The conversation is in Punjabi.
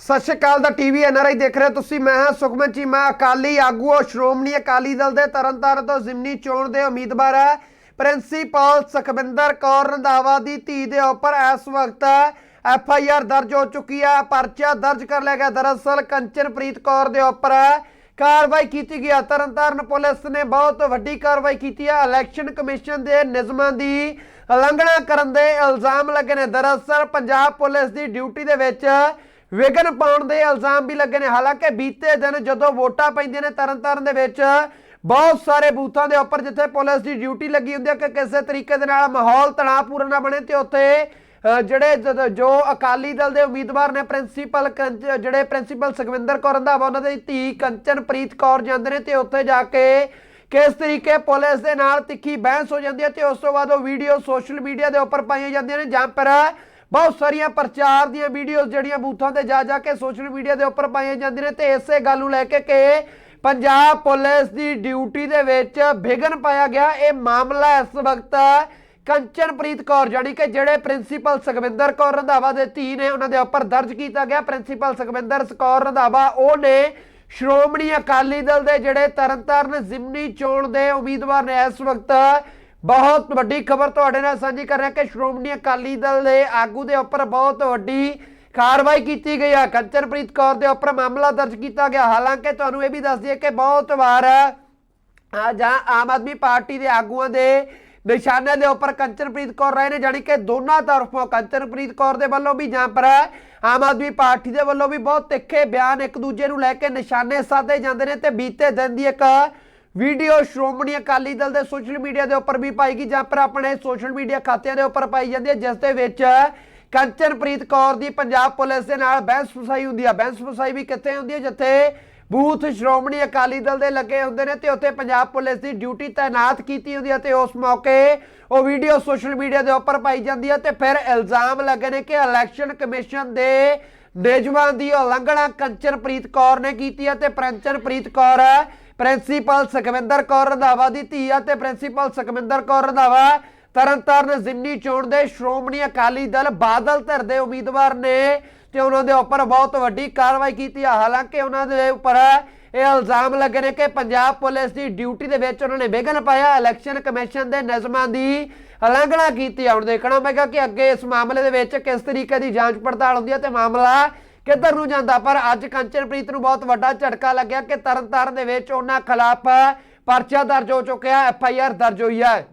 ਸਤਿ ਸ਼੍ਰੀ ਅਕਾਲ ਦਾ ਟੀਵੀ ਐਨਆਰਆਈ ਦੇਖ ਰਹੇ ਹੋ ਤੁਸੀਂ, ਮੈਂ ਹਾਂ ਸੁਖਮਨ ਚੀਮਾ ਅਕਾਲੀ ਆਗੂ ਸ਼੍ਰੋਮਣੀ ਅਕਾਲੀ ਦਲ ਦੇ ਤਰਨਤਾਰਨ ਤੋਂ ਜ਼ਿਮਨੀ ਚੋਣ ਦੇ ਉਮੀਦਵਾਰ ਹੈ। ਪ੍ਰਿੰਸੀਪਲ ਸੁਖਵਿੰਦਰ ਕੌਰ ਰੰਧਾਵਾ ਦੀ ਧੀ ਦੇ ਉੱਪਰ ਇਸ ਵਕਤ ਐਫ ਆਈ ਆਰ ਦਰਜ ਹੋ ਚੁੱਕੀ ਹੈ। ਪਰਚਾ ਦਰਜ ਕਰ ਲਿਆ ਗਿਆ। ਦਰਅਸਲ ਕੰਚਨਪ੍ਰੀਤ ਕੌਰ ਦੇ ਉੱਪਰ ਕਾਰਵਾਈ ਕੀਤੀ ਗਈ ਹੈ। ਤਰਨਤਾਰਨ ਪੁਲਿਸ ਨੇ ਬਹੁਤ ਵੱਡੀ ਕਾਰਵਾਈ ਕੀਤੀ ਹੈ। ਇਲੈਕਸ਼ਨ ਕਮਿਸ਼ਨ ਦੇ ਨਿਯਮਾਂ ਦੀ ਉਲੰਘਣਾ ਕਰਨ ਦੇ ਇਲਜ਼ਾਮ ਲੱਗੇ ਨੇ। ਦਰਅਸਲ ਪੰਜਾਬ ਪੁਲਿਸ ਦੀ ਡਿਊਟੀ ਦੇ ਵਿੱਚ ਵਿਗਨ ਪਾਉਣ ਦੇ ਇਲਜ਼ਾਮ ਵੀ ਲੱਗੇ ਨੇ। ਹਾਲਾਂਕਿ ਬੀਤੇ ਦਿਨ ਜਦੋਂ ਵੋਟਾਂ ਪੈਂਦੀਆਂ ਨੇ ਤਰਨਤਾਰਨ ਦੇ ਵਿੱਚ, ਬਹੁਤ ਸਾਰੇ ਬੂਥਾਂ ਦੇ ਉੱਪਰ ਜਿੱਥੇ ਪੁਲਿਸ ਦੀ ਡਿਊਟੀ ਲੱਗੀ ਹੁੰਦੀ ਹੈ ਕਿ ਕਿਸੇ ਤਰੀਕੇ ਦੇ ਨਾਲ ਮਾਹੌਲ ਤਣਾਅਪੂਰਨ ਨਾ ਬਣੇ ਤੇ ਉੱਥੇ ਜਿਹੜੇ ਜਦ- ਜੋ ਅਕਾਲੀ ਦਲ ਦੇ ਉਮੀਦਵਾਰ ਨੇ ਪ੍ਰਿੰਸੀਪਲ ਕੰਚ- ਜਿਹੜੇ ਪ੍ਰਿੰਸੀਪਲ ਸੁਖਵਿੰਦਰ ਕੌਰ ਰੰਧਾਵਾ ਉਹਨਾਂ ਦੀ ਧੀ ਕੰਚਨਪ੍ਰੀਤ ਕੌਰ ਜਾਂਦੇ ਨੇ ਤੇ ਉੱਥੇ ਜਾ ਕੇ ਕਿਸ ਤਰੀਕੇ ਪੁਲਿਸ ਦੇ ਨਾਲ ਤਿੱਖੀ ਬਹਿਸ ਹੋ ਜਾਂਦੀ ਹੈ ਤੇ ਉਸ ਤੋਂ ਬਾਅਦ ਉਹ ਵੀਡੀਓ ਸੋਸ਼ਲ ਮੀਡੀਆ ਦੇ ਉੱਪਰ ਪਾਈਆਂ ਜਾਂਦੀਆਂ ਨੇ। ਜਾਂ ਪਰ ਬਹੁਤ ਸਾਰੀਆਂ ਪ੍ਰਚਾਰ ਦੀਆਂ ਵੀਡੀਓਜ਼ ਜਿਹੜੀਆਂ ਬੂਥਾਂ ਤੇ ਜਾ ਜਾ ਕੇ ਸੋਸ਼ਲ ਮੀਡੀਆ ਦੇ ਉੱਪਰ ਪਾਈਆਂ ਜਾਂਦੀਆਂ ਨੇ ਤੇ ਇਸੇ ਗੱਲ ਨੂੰ ਲੈ ਕੇ ਕਿ ਪੰਜਾਬ ਪੁਲਿਸ ਦੀ ਡਿਊਟੀ ਦੇ ਵਿੱਚ ਵਿਘਨ ਪਾਇਆ ਗਿਆ। ਇਹ ਮਾਮਲਾ ਇਸ ਵਕਤ ਕੰਚਨਪ੍ਰੀਤ ਕੌਰ ਜਾਨੀ ਕਿ ਜਿਹੜੇ ਪ੍ਰਿੰਸੀਪਲ ਸੁਖਵਿੰਦਰ ਕੌਰ ਰੰਧਾਵਾ ਦੇ ਧੀ ਨੇ ਉਹਨਾਂ ਦੇ ਉੱਪਰ ਦਰਜ ਕੀਤਾ ਗਿਆ। ਪ੍ਰਿੰਸੀਪਲ ਸੁਖਵਿੰਦਰ ਕੌਰ ਰੰਧਾਵਾ, ਉਹ ਨੇ ਸ਼੍ਰੋਮਣੀ ਅਕਾਲੀ ਦਲ ਦੇ ਜਿਹੜੇ ਤਰਨਤਾਰਨ ਜ਼ਿਮਨੀ ਚੋਣ ਦੇ ਉਮੀਦਵਾਰ ਨੇ। ਇਸ ਵਕਤ ਬਹੁਤ ਵੱਡੀ ਖਬਰ ਤੁਹਾਡੇ ਨਾਲ ਸਾਂਝੀ ਕਰ ਰਿਹਾ ਕਿ ਸ਼੍ਰੋਮਣੀ ਅਕਾਲੀ ਦਲ ਦੇ ਆਗੂ ਦੇ ਉੱਪਰ ਬਹੁਤ ਵੱਡੀ ਕਾਰਵਾਈ ਕੀਤੀ ਗਈ ਹੈ ਕੰਚਨਪ੍ਰੀਤ ਕੌਰ ਦੇ ਉੱਪਰ ਮਾਮਲਾ ਦਰਜ ਕੀਤਾ ਗਿਆ। ਹਾਲਾਂਕਿ ਤੁਹਾਨੂੰ ਇਹ ਵੀ ਦੱਸ ਦਈਏ ਕਿ ਬਹੁਤ ਵਾਰ ਜਾਂ ਆਮ ਆਦਮੀ ਪਾਰਟੀ ਦੇ ਆਗੂਆਂ ਦੇ ਨਿਸ਼ਾਨੇ ਦੇ ਉੱਪਰ ਕੰਚਨਪ੍ਰੀਤ ਕੌਰ ਰਹੇ ਨੇ, ਜਾਣੀ ਕਿ ਦੋਨਾਂ ਤਰਫੋਂ ਕੰਚਨਪ੍ਰੀਤ ਕੌਰ ਦੇ ਵੱਲੋਂ ਵੀ ਜਾਂ ਪਰ ਆਮ ਆਦਮੀ ਪਾਰਟੀ ਦੇ ਵੱਲੋਂ ਵੀ ਬਹੁਤ ਤਿੱਖੇ ਬਿਆਨ ਇੱਕ ਦੂਜੇ ਨੂੰ ਲੈ ਕੇ ਨਿਸ਼ਾਨੇ ਸਾਧੇ ਜਾਂਦੇ ਨੇ ਤੇ ਬੀਤੇ ਦਿਨ ਦੀ ਇੱਕ ਵੀਡੀਓ ਸ਼੍ਰੋਮਣੀ ਅਕਾਲੀ ਦਲ ਦੇ ਸੋਸ਼ਲ ਮੀਡੀਆ ਦੇ ਉੱਪਰ ਵੀ ਪਾਈ ਗਈ, ਜਾਂ ਪਰ ਆਪਣੇ ਸੋਸ਼ਲ ਮੀਡੀਆ ਖਾਤਿਆਂ ਦੇ ਉੱਪਰ ਪਾਈ ਜਾਂਦੀ ਹੈ, ਜਿਸ ਦੇ ਵਿੱਚ ਕੰਚਨਪ੍ਰੀਤ ਕੌਰ ਦੀ ਪੰਜਾਬ ਪੁਲਿਸ ਦੇ ਨਾਲ ਬਹਿਸ ਫਸਾਈ ਹੁੰਦੀ ਹੈ ਬਹਿਸ ਫਸਾਈ ਵੀ ਕਿੱਥੇ ਹੁੰਦੀ ਹੈ? ਜਿੱਥੇ ਬੂਥ ਸ਼੍ਰੋਮਣੀ ਅਕਾਲੀ ਦਲ ਦੇ ਲੱਗੇ ਹੁੰਦੇ ਨੇ ਤੇ ਉੱਥੇ ਪੰਜਾਬ ਪੁਲਿਸ ਦੀ ਡਿਊਟੀ ਤਾਇਨਾਤ ਕੀਤੀ ਹੁੰਦੀ ਹੈ ਤੇ ਉਸ ਮੌਕੇ ਉਹ ਵੀਡੀਓ ਸੋਸ਼ਲ ਮੀਡੀਆ ਦੇ ਉੱਪਰ ਪਾਈ ਜਾਂਦੀ ਹੈ ਤੇ ਫਿਰ ਇਲਜ਼ਾਮ ਲੱਗੇ ਨੇ ਕਿ ਇਲੈਕਸ਼ਨ ਕਮਿਸ਼ਨ ਦੇ ਨਿਯਮਾਂ ਦੀ ਉਲੰਘਣਾ ਕੰਚਨਪ੍ਰੀਤ ਕੌਰ ਨੇ ਕੀਤੀ ਹੈ ਤੇ ਪ੍ਰੰਚਨਪ੍ਰੀਤ ਕੌਰ ਪ੍ਰਿੰਸੀਪਲ ਸੁਖਵਿੰਦਰ ਕੌਰ ਰੰਧਾਵਾ ਦੀ ਧੀ ਆ ਤੇ ਪ੍ਰਿੰਸੀਪਲ ਸੁਖਵਿੰਦਰ ਕੌਰ ਰੰਧਾਵਾ ਤਰਨਤਾਰਨ ਜ਼ਿਮਨੀ ਚੋਣ ਦੇ ਸ਼੍ਰੋਮਣੀ ਅਕਾਲੀ ਦਲ ਬਾਦਲ ਧਿਰ ਦੇ ਉਮੀਦਵਾਰ ਨੇ ਤੇ ਉਹਨਾਂ ਦੇ ਉੱਪਰ ਬਹੁਤ ਵੱਡੀ ਕਾਰਵਾਈ ਕੀਤੀ ਆ। ਹਾਲਾਂਕਿ ਉਹਨਾਂ ਦੇ ਉੱਪਰ ਇਹ ਇਲਜ਼ਾਮ ਲੱਗੇ ਨੇ ਕਿ ਪੰਜਾਬ ਪੁਲਿਸ ਦੀ ਡਿਊਟੀ ਦੇ ਵਿੱਚ ਉਹਨਾਂ ਨੇ ਵਿਘਨ ਪਾਇਆ। ਇਲੈਕਸ਼ਨ ਕਮਿਸ਼ਨ ਦੇ ਨਿਯਮਾਂ ਦੀ ਉਲੰਘਣਾ ਕੀਤੀ ਆ। ਹੁਣ ਦੇਖਣਾ ਪਏਗਾ ਕਿ ਅੱਗੇ ਇਸ ਮਾਮਲੇ ਦੇ ਵਿੱਚ ਕਿਸ ਤਰੀਕੇ ਦੀ ਜਾਂਚ ਪੜਤਾਲ ਹੁੰਦੀ ਹੈ ਤੇ ਮਾਮਲਾ ਕਿੱਧਰ ਨੂੰ ਜਾਂਦਾ? ਪਰ ਅੱਜ ਕੰਚਨਪ੍ਰੀਤ ਨੂੰ ਬਹੁਤ ਵੱਡਾ ਝਟਕਾ ਲੱਗਿਆ ਕਿ ਤਰਨਤਾਰਨ ਦੇ ਵਿੱਚ ਉਹਨਾਂ ਖਿਲਾਫ ਪਰਚਾ ਦਰਜ ਹੋ ਚੁੱਕਿਆ, ਐਫ ਆਈ ਆਰ ਦਰਜ ਹੋਈ ਹੈ।